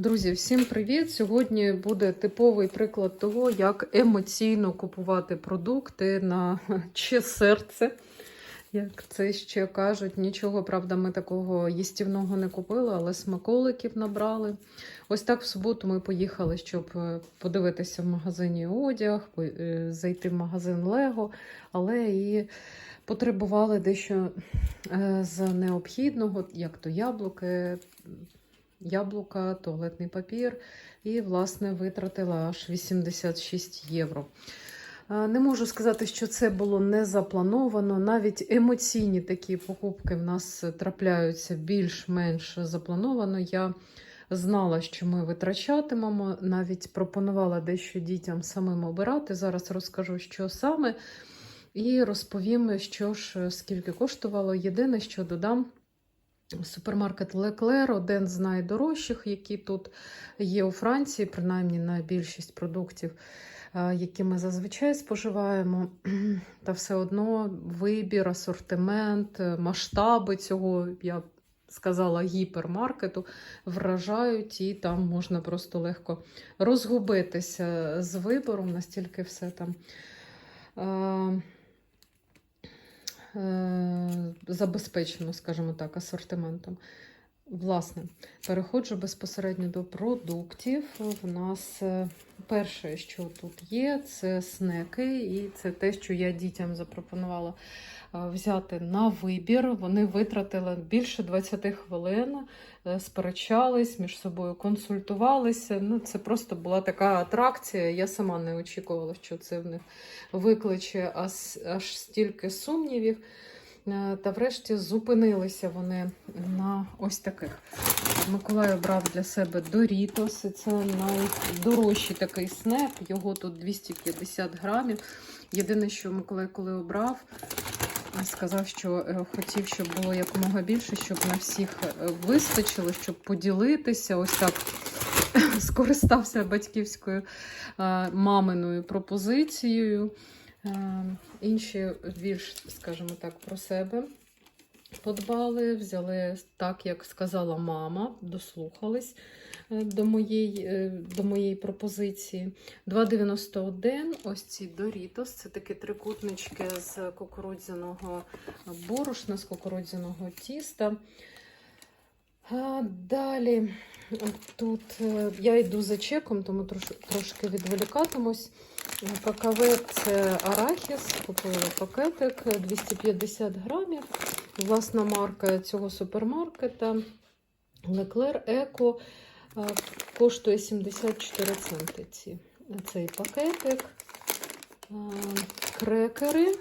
Друзі, всім привіт! Сьогодні буде типовий приклад того, як емоційно купувати продукти на чи серце. Як це ще кажуть, нічого, правда, ми такого їстівного не купили, але смаколиків набрали. Ось так в суботу ми поїхали, щоб е, подивитися в магазині одяг, е, зайти в магазин Лего, але і потребували дещо е, з необхідного, як то яблуки, яблука, туалетний папір, і, власне, витратила аж 86 євро. Не можу сказати, що це було не заплановано. Навіть емоційні такі покупки в нас трапляються більш-менш заплановано. Я знала, що ми витрачатимемо, навіть пропонувала дещо дітям самим обирати. Зараз розкажу, що саме, і розповім, що ж скільки коштувало. Єдине, що додам. Супермаркет Леклер один з найдорожчих, які тут є у Франції, принаймні на більшість продуктів, е, які ми зазвичай споживаємо. Та все одно вибір, асортимент, е, масштаби цього, я сказала, гіпермаркету вражають, і там можна просто легко розгубитися з вибором, настільки все там. Е, забезпечено, скажімо так, асортиментом. Власне, переходжу безпосередньо до продуктів. В нас е, перше, що тут є, це снеки, і це те, що я дітям запропонувала е, взяти на вибір. Вони витратили більше 20 хвилин, е, сперечались між собою, консультувалися. Ну, це просто була така атракція. Я сама не очікувала, що це в них викличе аж, аж стільки сумнівів. Е, Та врешті зупинилися вони на ось таких. Миколай обрав для себе Дорітос. Це найдорожчий такий снек. Його тут 250 грамів. Єдине, що Миколай, коли обрав, сказав, що е, хотів, щоб було якомога більше, щоб на всіх е, вистачило, щоб поділитися. Ось так скористався батьківською маминою пропозицією. Е, Інші більш, скажімо так, про себе подбали, взяли так, як сказала мама, дослухались е, до моєї, е, до моєї пропозиції. 2,91 ось ці Doritos, це такі трикутнички з кукурудзяного борошна, з кукурудзяного тіста. Далі тут е, я йду за чеком, тому трошки відволікатимусь. Какаве це арахіс, купила пакетик 250 грамів. Власна марка цього супермаркета Leclerc Eco е, коштує 74 центи ці, цей пакетик. Е, Крекери.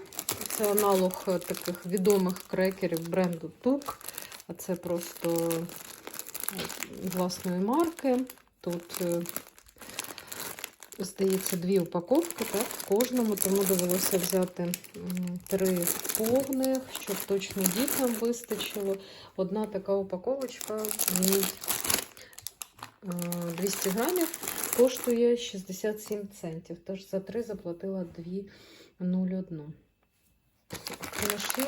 Це аналог таких відомих крекерів бренду Тук. А це просто е, власної марки. Тут е, Здається, дві упаковки так, в кожному, тому довелося взяти три повних, щоб точно дітям вистачило. Одна така упаковочка в е, 200 грамів коштує 67 центів. Тож за три заплатила 2,01. Знайшла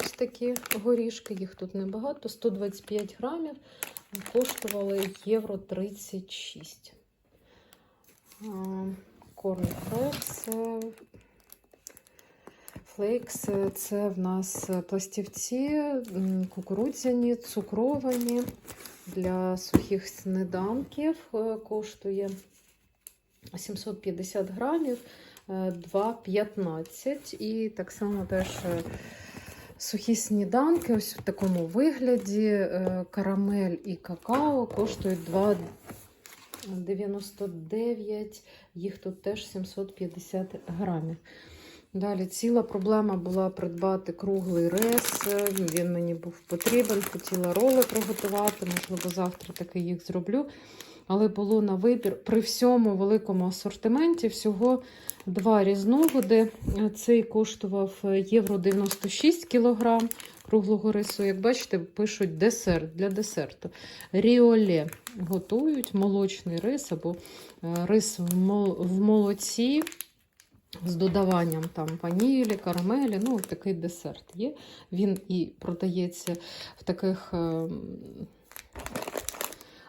ось такі горішки, їх тут небагато, 125 грамів, коштували євро 36. Корнфлекс. Флейкс це в нас пластівці, кукурудзяні, цукровані для сухих сніданків. Е, Коштує 750 грамів, 2,15. І так само теж е, сухі сніданки, ось в такому вигляді. е, Карамель і какао коштують 2 99, їх тут теж 750 грамів. Далі ціла проблема була придбати круглий рис. Він мені був потрібен. Хотіла роли приготувати, можливо, завтра таки їх зроблю. Але було на вибір при всьому великому асортименті всього два різновиди. Цей коштував євро 96 кілограм круглого рису. Як бачите, пишуть десерт для десерту. Ріоле готують молочний рис або е, рис в молоці з додаванням там ванілі, карамелі. Ну, такий десерт є. Він і продається в таких ем,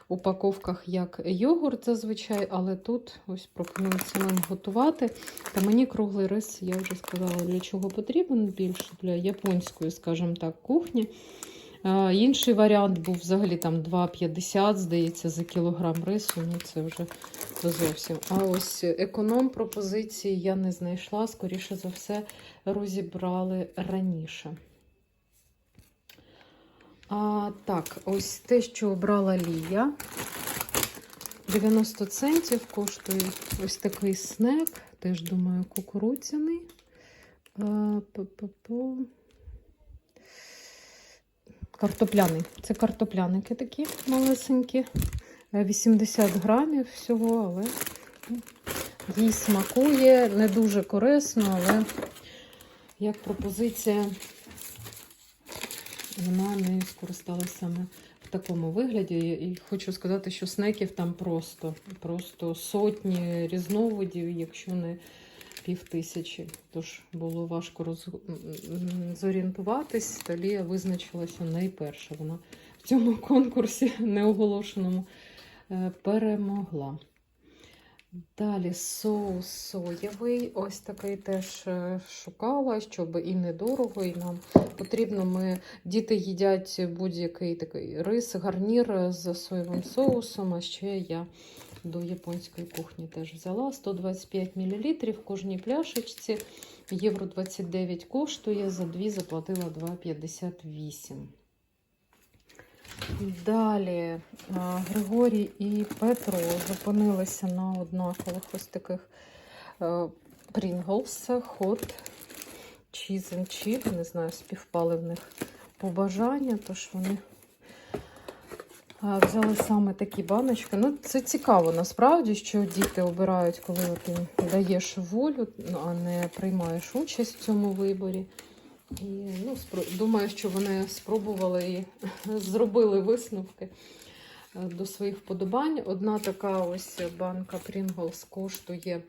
упаковках як йогурт зазвичай, але тут ось пропоную самим готувати. Та мені круглий рис, я вже сказала, для чого потрібен більше для японської, скажімо так, кухні. Інший варіант був взагалі там 2,50, здається, за кілограм рису. Ну це вже зовсім. А ось економ пропозиції я не знайшла, скоріше за все, розібрали раніше. А, так, ось те, що обрала Лія. 90 центів коштує ось такий снек. Теж, думаю, кукурудзяний. Пу-пу-пу. Картопляний. Це картопляники такі малесенькі. Е, 80 грамів всього, але ну, їй смакує. Не дуже корисно, але як пропозиція вона не скористалася саме в такому вигляді. І хочу сказати, що снеків там просто, просто сотні різновидів, якщо не пів тисячі. Тож було важко роз... зорієнтуватись. Та Лія визначилася найперше. Вона в цьому конкурсі неоголошеному е, перемогла. Далі соус соєвий. Ось такий теж е, шукала, щоб і недорого, і нам потрібно. Ми діти їдять будь-який такий рис, гарнір з соєвим соусом. А ще я до японської кухні теж взяла 125 мл в кожній пляшечці. Євро 29 коштує, за дві заплатила 2,58. Далі Григорій і Петро зупинилися на однакових ось таких Pringles Hot Cheese and Chip. Не знаю, співпали в них побажання, тож вони взяли саме такі баночки. Ну, це цікаво насправді, що діти обирають, коли ти даєш волю, а не приймаєш участь в цьому виборі. І ну, думаю, що вони спробували і зробили висновки е, до своїх вподобань. Одна така ось банка Pringles коштує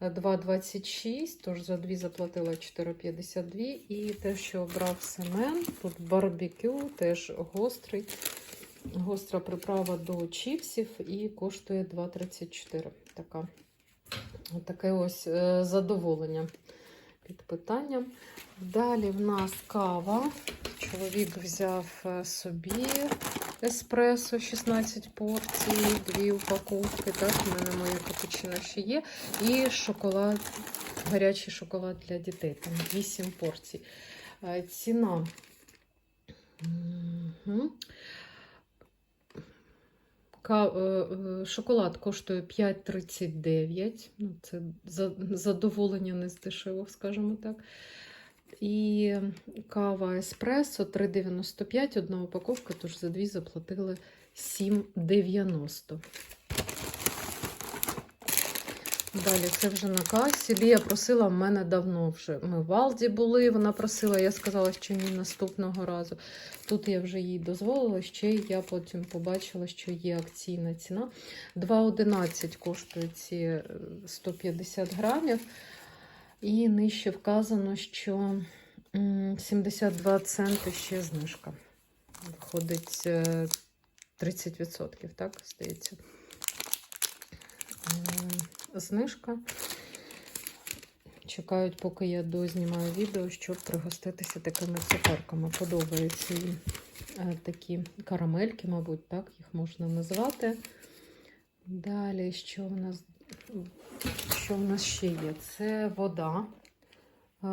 е, 2,26, тож за дві заплатила 4,52. І те, що обрав Семен, тут барбекю, теж гострий, гостра приправа до чіпсів і коштує 2,34. Така, таке ось е, задоволення під питанням. Далі в нас кава. Чоловік взяв е, собі еспресо 16 порцій, дві упаковки. Так, у мене моє капучино ще є. І шоколад, гарячий шоколад для дітей. Там 8 порцій. Е, Ціна. Мгм. Е, е, Шоколад коштує 5,39. Ну, це задоволення не здешево, скажімо так. І кава еспресо 3,95, одна упаковка, тож за дві заплатили 7,90. Далі це вже на касі. Лія просила в мене давно вже. Ми в Алді були. Вона просила, я сказала, що ні наступного разу. Тут я вже їй дозволила. Ще я потім побачила, що є акційна ціна. 2,11 коштують ці е, 150 грамів. І нижче вказано, що 72 центи ще знижка. Виходить е, 30%, так, здається. Знижка. Чекають, поки я дознімаю відео, щоб пригоститися такими цукерками. Подобаються їм е, такі карамельки, мабуть, так їх можна назвати. Далі, що в нас, що в нас ще є? Це вода. Е,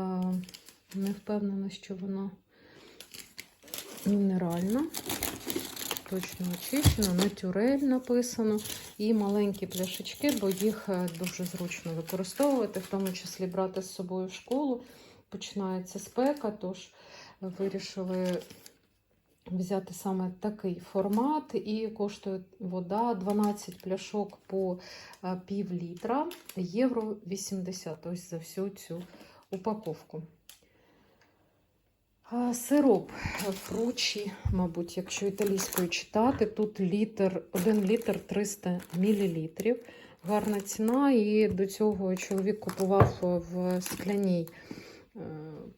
Не впевнена, що вона мінеральна. Точно очищена, натюрель написано. І маленькі пляшечки, бо їх е, дуже зручно використовувати, в тому числі брати з собою в школу. Починається спека, тож вирішили взяти саме такий формат. І коштує вода 12 пляшок по е, пів літра, євро 80. Ось за всю цю упаковку. Сироп фручі, мабуть, якщо італійською читати, тут літр, 1 літр 300 мл. Гарна ціна, і до цього чоловік купував в скляній е,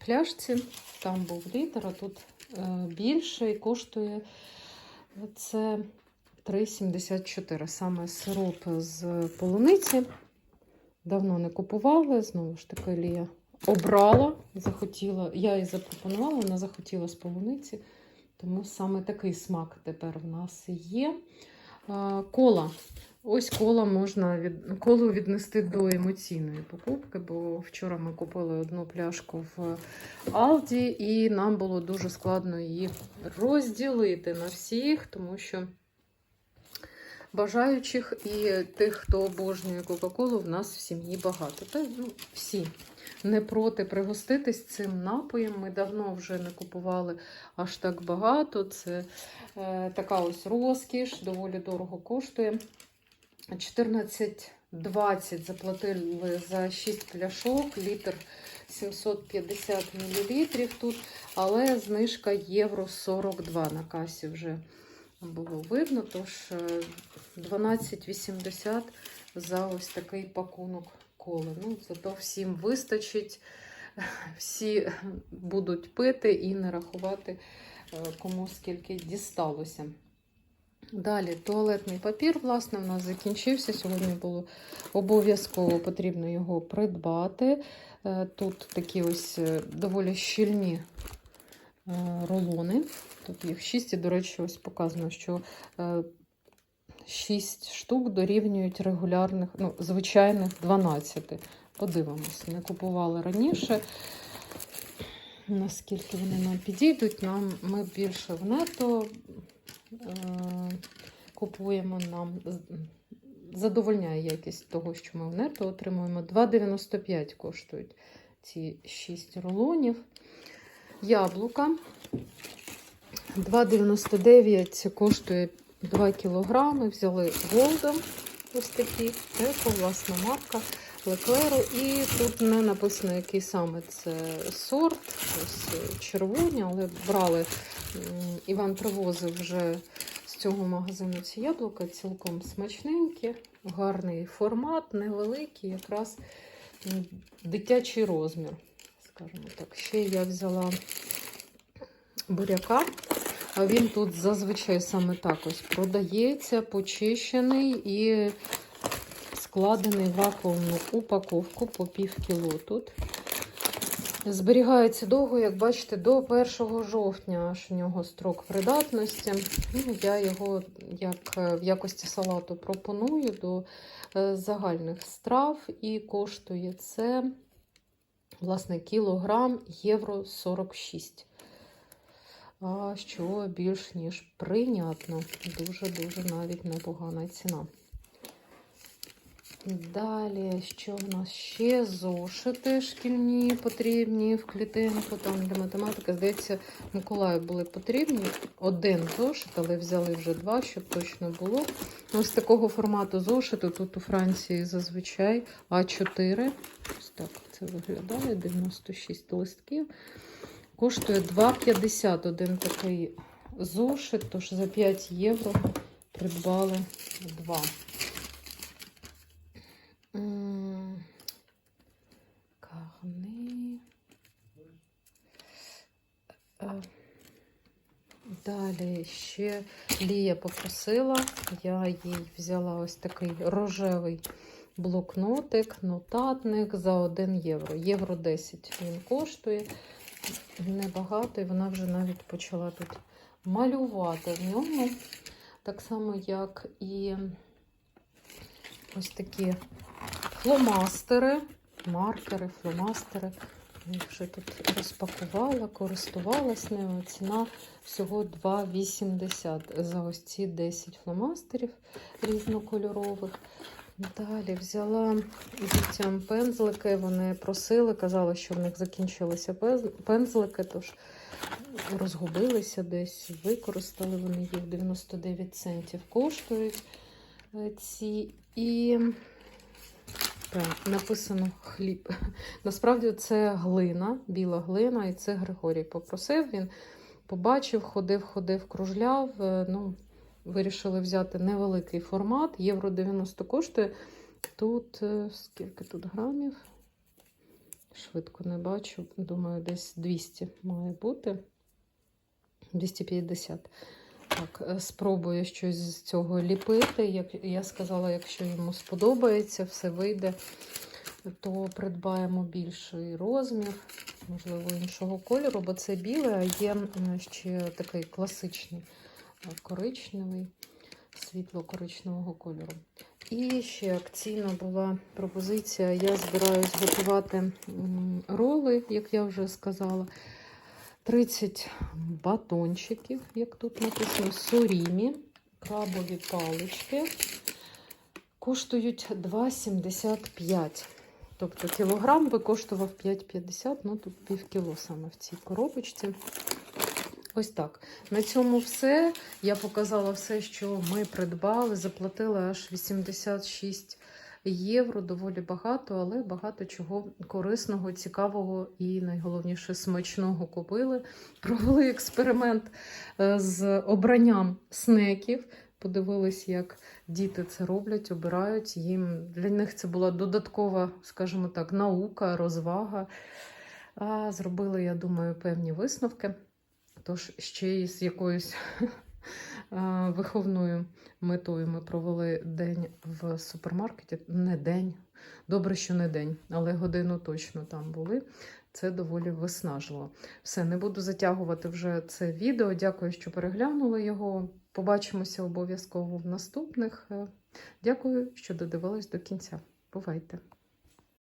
пляшці. Там був літр, а тут е, більше і коштує це 3,74. Саме сироп з полуниці. Давно не купували. Знову ж таки, Лія обрала, захотіла. Я їй запропонувала, вона захотіла з полуниці. Тому саме такий смак тепер в нас є. Кола. Ось кола можна від колу віднести до емоційної покупки, бо вчора ми купили одну пляшку в Алді, і нам було дуже складно її розділити на всіх, тому що бажаючих і тих, хто обожнює Кока-Колу, в нас в сім'ї багато. Та ну, всі не проти пригоститись цим напоєм. Ми давно вже не купували аж так багато. Це е, така ось розкіш, доволі дорого коштує. 14,20 заплатили за 6 пляшок, літр 750 мл тут, але знижка євро 42 на касі вже було видно. Тож е, 12,80 за ось такий пакунок коли. Ну, зато всім вистачить, всі будуть пити і не рахувати, е, кому скільки дісталося. Далі туалетний папір, власне, в нас закінчився. Сьогодні було обов'язково потрібно його придбати. Е, Тут такі ось е, доволі щільні рулони. Тут їх 6, і, до речі, ось показано, що 6 штук дорівнюють регулярних, ну, звичайних 12. Подивимося, не купували раніше. Наскільки вони нам підійдуть, нам ми більше в нето е, купуємо нам. Задовольняє якість того, що ми в нето отримуємо. 2,95 коштують ці 6 рулонів. Яблука. 2,99 коштує 2 кілограми. Взяли Голден, ось такі, еко, власна марка леклеру. І тут не написано, який саме це сорт. Ось червоні, але брали. Іван привозив вже з цього магазину ці яблука, цілком смачненькі, гарний формат, невеликий, якраз дитячий розмір. Скажімо так. Ще я взяла буряка. А він тут зазвичай саме так ось продається, почищений і складений в вакуумну упаковку по пів кіло тут. Зберігається довго, як бачите, до 1 жовтня аж у нього строк придатності. Ну, Я його як в якості салату пропоную до загальних страв і коштує це, власне, кілограм євро 46 а що більш ніж прийнятно. Дуже-дуже навіть непогана ціна. Далі, що в нас ще? Зошити шкільні потрібні в клітинку, там для математики. Здається, Миколаю були потрібні. Один зошит, але взяли вже два, щоб точно було. Ось такого формату зошиту тут у Франції зазвичай А4. Ось так це виглядає: 96 листків. Коштує 2,50 один такий зошит, тож за 5 євро придбали два. Карни. Е, Далі ще Лія попросила, я їй взяла ось такий рожевий блокнотик, нотатник за 1 євро. Євро 10 він коштує небагато, і вона вже навіть почала тут малювати в ньому. Так само, як і ось такі фломастери, маркери, фломастери. Я вже тут розпакувала, користувалась ними. Ціна всього 2,80 за ось ці 10 фломастерів різнокольорових. Далі взяла дітям пензлики. Вони просили, казали, що в них закінчилися пензлики, тож розгубилися десь, використали вони їх 99 центів коштують ці. І так, написано хліб. Насправді це глина, біла глина, і це Григорій попросив. Він побачив, ходив, ходив, кружляв. ну, Вирішили взяти невеликий формат. Євро 90 коштує. Тут е, скільки тут грамів? Швидко не бачу. Думаю, десь 200 має бути. 250. так, е, спробує щось з цього ліпити. Як я сказала, якщо йому сподобається, все вийде, то придбаємо більший розмір, можливо, іншого кольору, бо це біле, а є ще такий класичний е, коричневий, світло-коричневого кольору. І ще акційна була пропозиція. Я збираюсь готувати роли, як я вже сказала. 30 батончиків, як тут написано, сурімі, крабові палички. Коштують 2,75. Тобто кілограм би коштував 5,50, ну тут пів кіло саме в цій коробочці. Ось так. На цьому все. Я показала все, що ми придбали. Заплатили аж 86 євро. Доволі багато, але багато чого корисного, цікавого і найголовніше смачного купили. Провели експеримент е, з обранням снеків. Подивились, як діти це роблять, обирають. Їм для них це була додаткова, скажімо так, наука, розвага. А зробили, я думаю, певні висновки. Тож ще й з якоюсь виховною метою ми провели день в супермаркеті. Не день, добре, що не день, але годину точно там були. Це доволі виснажливо. Все, не буду затягувати вже це відео. Дякую, що переглянули його. Побачимося обов'язково в наступних. Е, Дякую, що додивились до кінця. Бувайте!